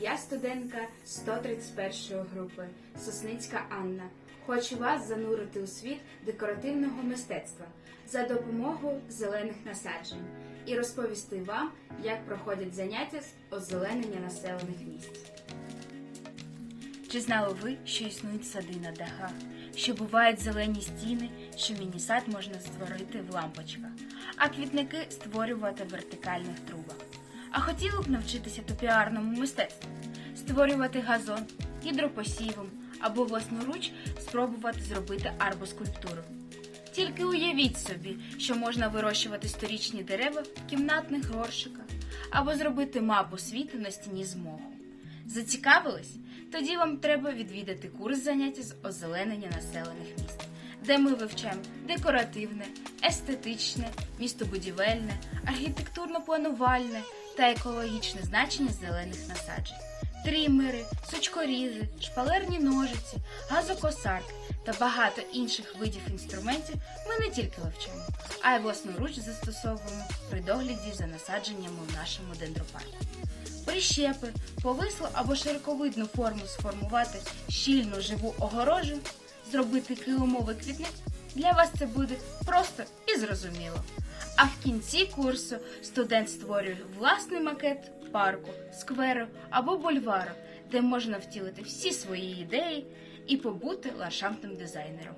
Я студентка 131 групи Сосницька Анна. Хочу вас занурити у світ декоративного мистецтва за допомогою зелених насаджень і розповісти вам, як проходять заняття з озеленення населених місць. Чи знали ви, що існують сади на дахах, що бувають зелені стіни, що міні-сад можна створити в лампочках, а квітники створювати в вертикальних трубах? А хотіли б навчитися топіарному мистецтву, створювати газон гідропосівом або власноруч спробувати зробити арбоскульптуру. Тільки уявіть собі, що можна вирощувати сторічні дерева в кімнатних горшиках або зробити мапу світу на стіні з моху. Зацікавились? Тоді вам треба відвідати курс заняття з озеленення населених міст, де ми вивчаємо декоративне, естетичне, містобудівельне, архітектурно-планувальне та екологічне значення зелених насаджень. Трімери, сучкорізи, шпалерні ножиці, газокосарки та багато інших видів інструментів ми не тільки вивчаємо, а й власноруч застосовуємо при догляді за насадженнями в нашому дендропарку. Прищепи, повислу або широковидну форму сформувати щільну живу огорожу, зробити килимовий квітник для вас це буде просто і зрозуміло. А в кінці курсу студент створює власний макет парку, скверу або бульвару, де можна втілити всі свої ідеї і побути лашантним дизайнером.